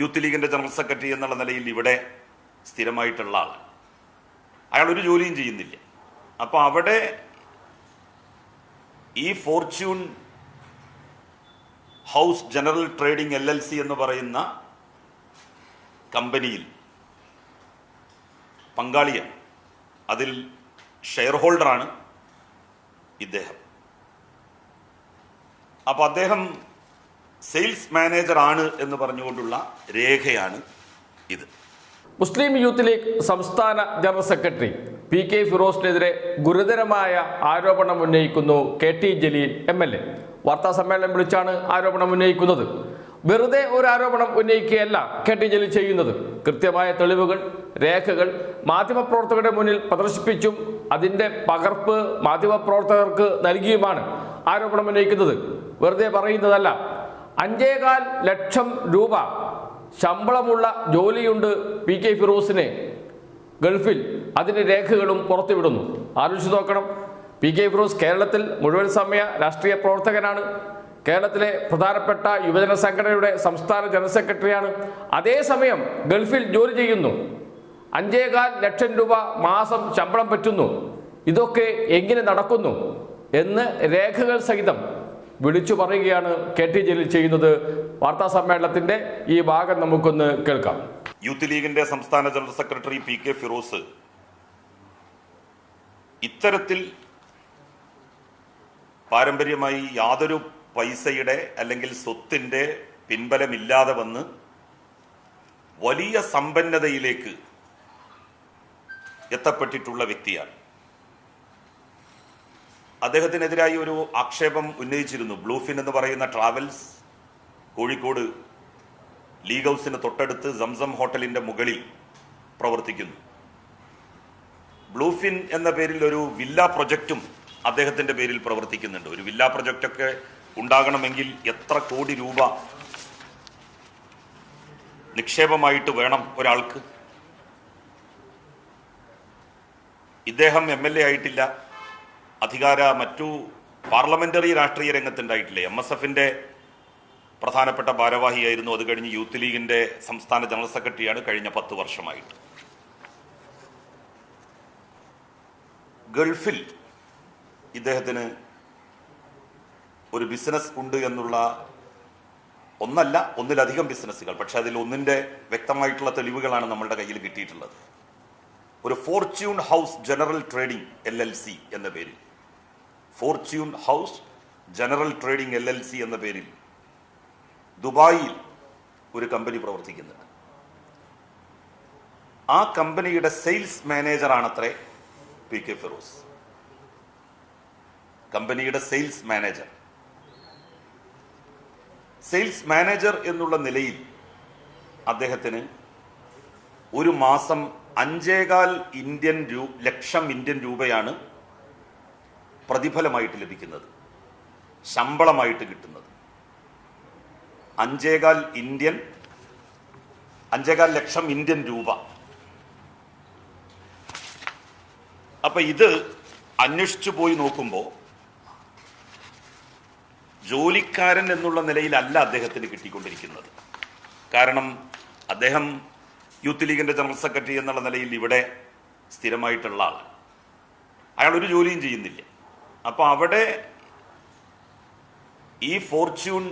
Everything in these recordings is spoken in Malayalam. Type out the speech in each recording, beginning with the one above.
യൂത്ത് ലീഗിന്റെ ജനറൽ സെക്രട്ടറി എന്നുള്ള നിലയിൽ ഇവിടെ സ്ഥിരമായിട്ടുള്ള ആൾ അയാൾ ഒരു ജോലിയും ചെയ്യുന്നില്ല. അപ്പോൾ അവിടെ ഈ Fortune House General Trading L L C എന്ന് പറയുന്ന കമ്പനിയിൽ പങ്കാളിയാണ്. അതിൽ ഷെയർ ഹോൾഡറാണ് ഇദ്ദേഹം. അപ്പോൾ അദ്ദേഹം സെയിൽസ് മാനേജർ ആണ് എന്ന് പറഞ്ഞുകൊണ്ടുള്ള രേഖയാണ് ഇത്. മുസ്ലിം യൂത്ത് ലീഗ് സംസ്ഥാന ജനറൽ സെക്രട്ടറി പി കെ ഫിറോസിനെതിരെ ഗുരുതരമായ ആരോപണം ഉന്നയിക്കുന്നു K T Jaleel M L A. വാർത്താ സമ്മേളനം വിളിച്ചാണ് ആരോപണം ഉന്നയിക്കുന്നത്. വെറുതെ ഒരു ആരോപണം ഉന്നയിക്കുകയല്ല കെ ടി ജലീൽ ചെയ്യുന്നത്. കൃത്യമായ തെളിവുകൾ രേഖകൾ മാധ്യമപ്രവർത്തകരുടെ മുന്നിൽ പ്രദർശിപ്പിച്ചും അതിന്റെ പകർപ്പ് മാധ്യമപ്രവർത്തകർക്ക് നൽകിയുമാണ് ആരോപണം ഉന്നയിക്കുന്നത്. വെറുതെ പറയുന്നതല്ല അഞ്ചേകാൽ ലക്ഷം രൂപ ശമ്പളമുള്ള ജോലിയുണ്ട് പി കെ ഫിറോസിന്. ഗൾഫിൽ അതിന്റെ രേഖകളും പുറത്തുവിടുന്നു. ആലോചിച്ച് നോക്കണം. പി കെ ഫിറോസ് കേരളത്തിൽ മുഴുവൻ സമയ രാഷ്ട്രീയ പ്രവർത്തകനാണ്. കേരളത്തിലെ പ്രധാനപ്പെട്ട യുവജന സംഘടനയുടെ സംസ്ഥാന ജനറൽ സെക്രട്ടറിയാണ്. അതേസമയം ഗൾഫിൽ ജോലി ചെയ്യുന്നു. അഞ്ചേകാൽ ലക്ഷം രൂപ മാസം ശമ്പളം പറ്റുന്നു. ഇതൊക്കെ എങ്ങനെ നടക്കുന്നു? എന്ന് രേഖകൾ സഹിതം വിളിച്ചു പറയുകയാണ് കെ ടി ജലീൽ ചെയ്യുന്നത്. വാർത്താ സമ്മേളനത്തിന്റെ ഈ ഭാഗം നമുക്കൊന്ന് കേൾക്കാം. യൂത്ത് ലീഗിന്റെ സംസ്ഥാന general secretary P K Firoz ഇത്തരത്തിൽ പാരമ്പര്യമായി യാതൊരു പൈസയുടെ അല്ലെങ്കിൽ സ്വത്തിന്റെ പിൻബലമില്ലാതെ വന്ന് വലിയ സമ്പന്നതയിലേക്ക് എത്തപ്പെട്ടിട്ടുള്ള വ്യക്തിയാണ്. അദ്ദേഹത്തിനെതിരായി ഒരു ആക്ഷേപം ഉന്നയിച്ചിരുന്നു. ബ്ലൂഫിൻ എന്ന് പറയുന്ന ട്രാവൽസ് കോഴിക്കോട് ലീഗ് ഹൗസിന് തൊട്ടടുത്ത് സംസം ഹോട്ടലിന്റെ മുകളിൽ പ്രവർത്തിക്കുന്നു. ബ്ലൂഫിൻ എന്ന പേരിൽ ഒരു വില്ല പ്രൊജക്റ്റും അദ്ദേഹത്തിന്റെ പേരിൽ പ്രവർത്തിക്കുന്നുണ്ട്. ഒരു വില്ല പ്രൊജക്റ്റൊക്കെ ഉണ്ടാകണമെങ്കിൽ എത്ര കോടി രൂപ നിക്ഷേപമായിട്ട് വേണം ഒരാൾക്ക്? ഇദ്ദേഹം എം എൽ എ ആയിട്ടില്ല. അധികാര മറ്റു പാർലമെന്ററി രാഷ്ട്രീയ രംഗത്തുണ്ടായിട്ടില്ലേ? എം എസ് എഫിന്റെ പ്രധാനപ്പെട്ട ഭാരവാഹിയായിരുന്നു. അത് കഴിഞ്ഞ് യൂത്ത് ലീഗിന്റെ സംസ്ഥാന ജനറൽ സെക്രട്ടറിയാണ് കഴിഞ്ഞ പത്ത് വർഷമായിട്ട്. ഗൾഫിൽ ഇദ്ദേഹത്തിന് ഒരു ബിസിനസ് ഉണ്ട് എന്നുള്ള ഒന്നല്ല ഒന്നിലധികം ബിസിനസ്സുകൾ. പക്ഷെ അതിൽ ഒന്നിന്റെ വ്യക്തമായിട്ടുള്ള തെളിവുകളാണ് നമ്മളുടെ കയ്യിൽ കിട്ടിയിട്ടുള്ളത്. ഒരു Fortune House General Trading L L C എന്ന പേരിൽ. Fortune House General Trading L L C എന്ന പേരിൽ ദുബായിൽ ഒരു കമ്പനി പ്രവർത്തിക്കുന്നുണ്ട്. ആ കമ്പനിയുടെ സെയിൽസ് മാനേജറാണത്രേ പി കെ ഫിറോസ്. കമ്പനിയുടെ സെയിൽസ് മാനേജർ. സെയിൽസ് മാനേജർ എന്നുള്ള നിലയിൽ അദ്ദേഹത്തിന് ഒരു മാസം അഞ്ചേകാൽ ഇന്ത്യൻ ലക്ഷം ഇന്ത്യൻ രൂപയാണ് പ്രതിഫലമായിട്ട് ലഭിക്കുന്നത് ശമ്പളമായിട്ട് കിട്ടുന്നത്. അഞ്ചേകാൽ ഇന്ത്യൻ അഞ്ചേകാൽ ലക്ഷം ഇന്ത്യൻ രൂപ. അപ്പൊ ഇത് അന്വേഷിച്ചു പോയി നോക്കുമ്പോൾ ജോലിക്കാരൻ എന്നുള്ള നിലയിലല്ല അദ്ദേഹത്തിന് കിട്ടിക്കൊണ്ടിരിക്കുന്നത്. കാരണം അദ്ദേഹം യൂത്ത് ലീഗിന്റെ ജനറൽ സെക്രട്ടറി എന്നുള്ള നിലയിൽ ഇവിടെ സ്ഥിരമായിട്ടുള്ള ആൾ അയാൾ ഒരു ജോലിയും ചെയ്യുന്നില്ല. അപ്പോൾ അവിടെ ഈ Fortune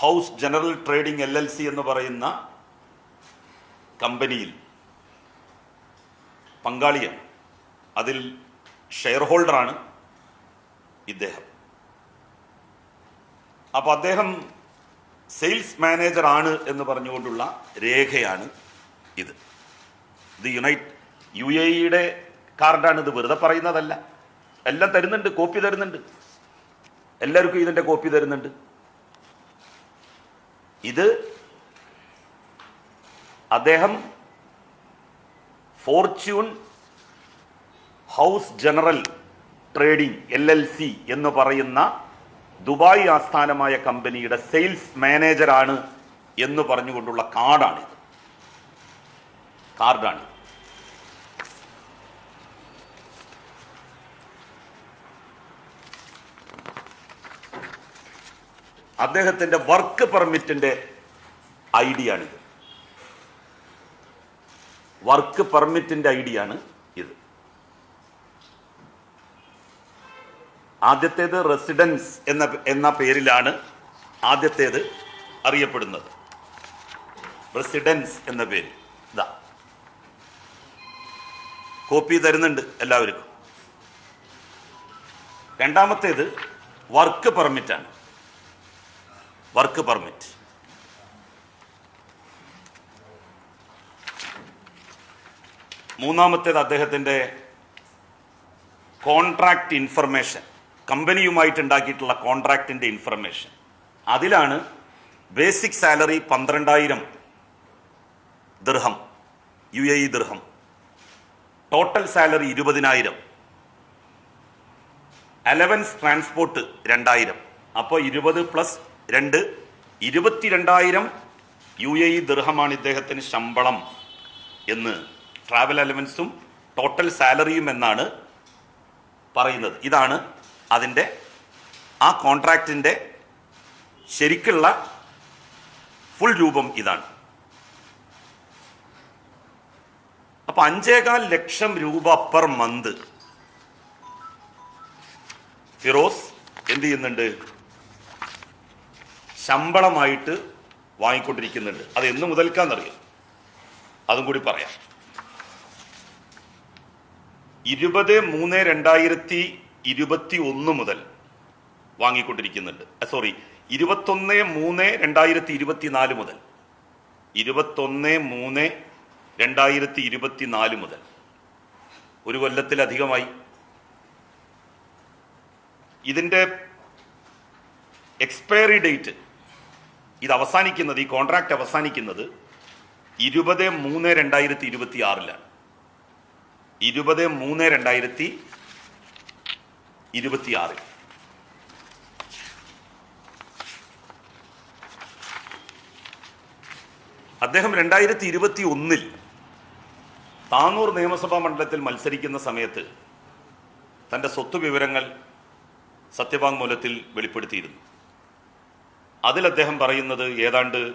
House General Trading L L C എന്ന് പറയുന്ന കമ്പനിയിൽ പങ്കാളിയാണ്. അതിൽ ഷെയർ ഹോൾഡറാണ് ഇദ്ദേഹം. അപ്പോൾ അദ്ദേഹം സെയിൽസ് മാനേജർ ആണ് എന്ന് പറഞ്ഞുകൊണ്ടുള്ള രേഖയാണ് ഇത്. ദി യുണൈറ്റ് യു എ ഇയുടെ കാർഡാണ് ഇത് വെറുതെ പറയുന്നതല്ല. എല്ലാം തരുന്നുണ്ട് കോപ്പി തരുന്നുണ്ട്. എല്ലാവർക്കും ഇതിന്റെ കോപ്പി തരുന്നുണ്ട്. ഇത് അദ്ദേഹം Fortune House General Trading L L C എന്ന് പറയുന്ന ദുബായ് ആസ്ഥാനമായ കമ്പനിയുടെ സെയിൽസ് മാനേജറാണ് എന്ന് പറഞ്ഞുകൊണ്ടുള്ള കാർഡാണിത് കാർഡാണ് അദ്ദേഹത്തിന്റെ വർക്ക് പെർമിറ്റിന്റെ ഐ ഡി ആണിത് വർക്ക് പെർമിറ്റിന്റെ ഐ ഇത്. ആദ്യത്തേത് റെസിഡൻസ് എന്ന എന്ന പേരിലാണ് ആദ്യത്തേത് അറിയപ്പെടുന്നത്. റെസിഡൻസ് എന്ന പേര്. ഇതാ കോപ്പി തരുന്നുണ്ട് എല്ലാവർക്കും. രണ്ടാമത്തേത് വർക്ക് പെർമിറ്റാണ്. Work permit. മൂന്നാമത്തേത് അദ്ദേഹത്തിന്റെ കോൺട്രാക്ട് ഇൻഫർമേഷൻ. കമ്പനിയുമായിട്ട് ഉണ്ടാക്കിയിട്ടുള്ള ഇൻഫർമേഷൻ. അതിലാണ് ബേസിക് സാലറി പന്ത്രണ്ടായിരം dirham U A E dirham. Total salary ഇരുപതിനായിരം. അലവൻസ് ട്രാൻസ്പോർട്ട് രണ്ടായിരം. അപ്പോൾ ഇരുപത് പ്ലസ് രണ്ട് ഇരുപത്തിരണ്ടായിരം യു എ ഇ ദൃഹമാണ് ഇദ്ദേഹത്തിന് ശമ്പളം എന്ന് ട്രാവൽ അലവൻസും ടോട്ടൽ സാലറിയും എന്നാണ് പറയുന്നത്. ഇതാണ് അതിന്റെ ആ കോൺട്രാക്റ്റിന്റെ ശരിക്കുള്ള ഫുൾ രൂപം ഇതാണ്. അപ്പൊ അഞ്ചേകാൽ ലക്ഷം രൂപ പെർ മന്ത് ഫിറോസ് എന്ത് ചെയ്യുന്നുണ്ട്? ശമ്പളമായിട്ട് വാങ്ങിക്കൊണ്ടിരിക്കുന്നുണ്ട്. അത് എന്ന് മുതൽക്കാന്നറിയാം. അതും കൂടി പറയാം. ഇരുപത് മൂന്ന് രണ്ടായിരത്തി ഇരുപത്തി ഒന്ന് മുതൽ വാങ്ങിക്കൊണ്ടിരിക്കുന്നുണ്ട്. സോറി ഇരുപത്തൊന്ന് മൂന്ന് രണ്ടായിരത്തി ഇരുപത്തിനാല് മുതൽ. ഇരുപത്തൊന്ന് മൂന്ന് രണ്ടായിരത്തി ഇരുപത്തിനാല് മുതൽ. ഒരു കൊല്ലത്തിലധികമായി. ഇതിന്റെ എക്സ്പയറി ഡേറ്റ് ഇത് അവസാനിക്കുന്നത് ഈ കോൺട്രാക്ട് അവസാനിക്കുന്നത് ഇരുപത് മൂന്ന് രണ്ടായിരത്തി ഇരുപത്തി ആറിലാണ് ഇരുപത് മൂന്ന് രണ്ടായിരത്തി ഇരുപത്തി ആറിൽ അദ്ദേഹം രണ്ടായിരത്തി ഇരുപത്തി ഒന്നിൽ താനൂർ നിയമസഭാ മണ്ഡലത്തിൽ മത്സരിക്കുന്ന സമയത്ത് തന്റെ സ്വത്ത് വിവരങ്ങൾ സത്യവാങ്മൂലത്തിൽ വെളിപ്പെടുത്തിയിരുന്നു. അതിൽ അദ്ദേഹം പറയുന്നത് ഏതാണ്ട്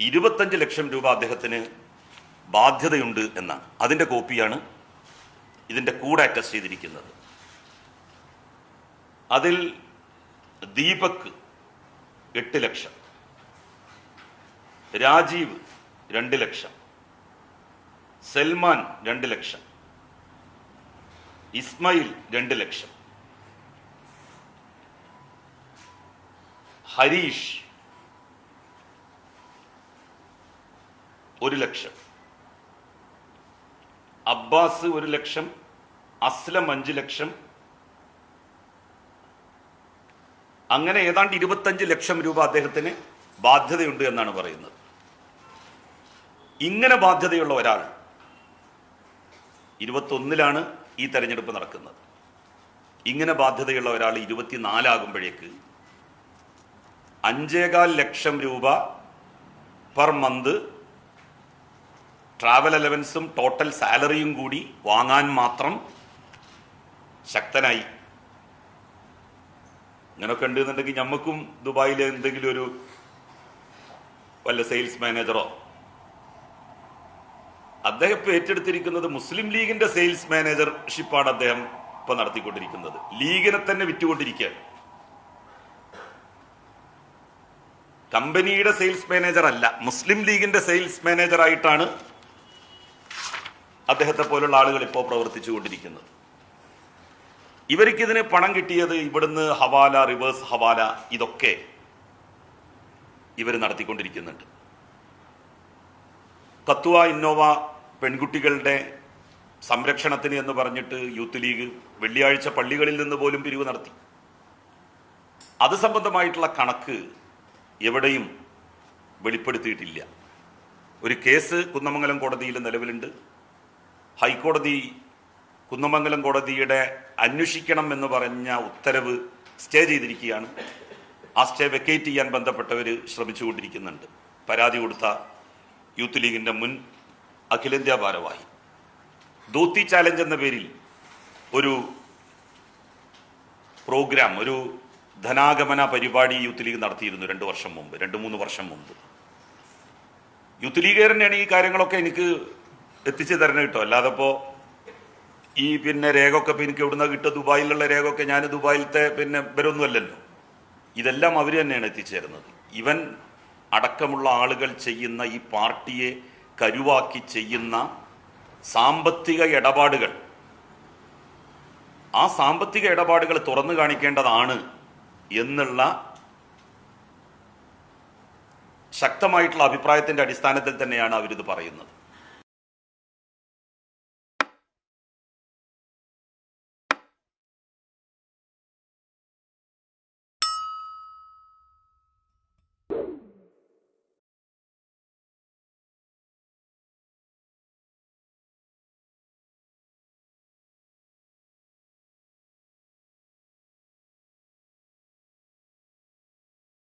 ഇരുപത്തഞ്ച് ലക്ഷം രൂപ അദ്ദേഹത്തിന് ബാധ്യതയുണ്ട് എന്നാണ്. അതിന്റെ കോപ്പിയാണ് ഇതിന്റെ കൂടെ അറ്റസ്റ്റ് ചെയ്തിരിക്കുന്നത്. അതിൽ ദീപക് എട്ട് ലക്ഷം രാജീവ് രണ്ട് ലക്ഷം സൽമാൻ രണ്ട് ലക്ഷം ഇസ്മയിൽ രണ്ട് ലക്ഷം ഹരീഷ് ഒരു ലക്ഷം. അബ്ബാസ് ഒരു ലക്ഷം. അസ്ലം അഞ്ച് ലക്ഷം. അങ്ങനെ ഏതാണ്ട് ഇരുപത്തഞ്ച് ലക്ഷം രൂപ അദ്ദേഹത്തിന് ബാധ്യതയുണ്ട് എന്നാണ് പറയുന്നത്. ഇങ്ങനെ ബാധ്യതയുള്ള ഒരാൾ ഇരുപത്തൊന്നിലാണ് ഈ തെരഞ്ഞെടുപ്പ് നടക്കുന്നത്. ഇങ്ങനെ ബാധ്യതയുള്ള ഒരാൾ ഇരുപത്തിനാലാകുമ്പോഴേക്ക് അഞ്ചേകാൽ ലക്ഷം രൂപ പെർ മന്ത് ട്രാവൽ അലവൻസും ടോട്ടൽ സാലറിയും കൂടി വാങ്ങാൻ മാത്രം ശക്തനായി. ഇങ്ങനൊക്കെ ഉണ്ടെന്നുണ്ടെങ്കിൽ നമുക്കും ദുബായിലെ എന്തെങ്കിലും ഒരു വല്ല സെയിൽസ് മാനേജറോ അദ്ദേഹം ഇപ്പൊ ഏറ്റെടുത്തിരിക്കുന്നത് മുസ്ലിം ലീഗിന്റെ സെയിൽസ് മാനേജർഷിപ്പാണ് അദ്ദേഹം ഇപ്പൊ നടത്തിക്കൊണ്ടിരിക്കുന്നത്. ലീഗിനെ തന്നെ വിറ്റുകൊണ്ടിരിക്കുകയാണ്. കമ്പനിയുടെ സെയിൽസ് മാനേജർ അല്ല മുസ്ലിം ലീഗിന്റെ സെയിൽസ് മാനേജർ ആയിട്ടാണ് അദ്ദേഹത്തെ പോലുള്ള ആളുകൾ ഇപ്പോൾ പ്രവർത്തിച്ചു കൊണ്ടിരിക്കുന്നത് ഇവർക്ക് ഇതിന് പണം കിട്ടിയത് ഇവിടുന്ന് ഹവാല റിവേഴ്സ് ഹവാല ഇതൊക്കെ ഇവർ നടത്തിക്കൊണ്ടിരിക്കുന്നുണ്ട്. കത്തുവ ഇന്നോവ പെൺകുട്ടികളുടെ സംരക്ഷണത്തിന് എന്ന് പറഞ്ഞിട്ട് യൂത്ത് ലീഗ് വെള്ളിയാഴ്ച പള്ളികളിൽ നിന്ന് പോലും പിരിവ് നടത്തി. അത് സംബന്ധമായിട്ടുള്ള കണക്ക് എവിടെയും വെളിപ്പെടുത്തിയിട്ടില്ല. ഒരു കേസ് കുന്നമംഗലം കോടതിയിൽ നിലവിലുണ്ട്. ഹൈക്കോടതി കുന്നമംഗലം കോടതിയുടെ അന്വേഷിക്കണം എന്ന് പറഞ്ഞ ഉത്തരവ് സ്റ്റേ ചെയ്തിരിക്കുകയാണ്. ആ സ്റ്റേ വെക്കേറ്റ് ചെയ്യാൻ ബന്ധപ്പെട്ടവർ ശ്രമിച്ചുകൊണ്ടിരിക്കുന്നുണ്ട്. പരാതി കൊടുത്ത യൂത്ത് ലീഗിന്റെ മുൻ അഖിലേന്ത്യാ ഭാരവാഹി. ദൂത്തി ചാലഞ്ച് എന്ന പേരിൽ ഒരു പ്രോഗ്രാം ഒരു ധനാഗമന പരിപാടി യൂത്ത് ലീഗ് നടത്തിയിരുന്നു രണ്ട് വർഷം മുമ്പ് രണ്ട് മൂന്ന് വർഷം മുമ്പ്. യൂത്ത് ലീഗുകാരനെയാണ് ഈ കാര്യങ്ങളൊക്കെ എനിക്ക് എത്തിച്ചു തരണം കേട്ടോ. അല്ലാതെ ഇപ്പോൾ ഈ പിന്നെ രേഖ ഒക്കെ എനിക്ക് എവിടുന്ന കിട്ടുക? ദുബായിലുള്ള രേഖ ഒക്കെ ഞാൻ ദുബായിലത്തെ പിന്നെ ഇവരൊന്നും അല്ലല്ലോ ഇതെല്ലാം അവർ തന്നെയാണ് എത്തിച്ചേരുന്നത് ഇവൻ അടക്കമുള്ള ആളുകൾ ചെയ്യുന്ന ഈ പാർട്ടിയെ കരുവാക്കി ചെയ്യുന്ന സാമ്പത്തിക ഇടപാടുകൾ ആ സാമ്പത്തിക ഇടപാടുകൾ തുറന്നു കാണിക്കേണ്ടതാണ് എന്നുള്ള ശക്തമായിട്ടുള്ള അഭിപ്രായത്തിന്റെ അടിസ്ഥാനത്തിൽ തന്നെയാണ് അവരിത് പറയുന്നത്.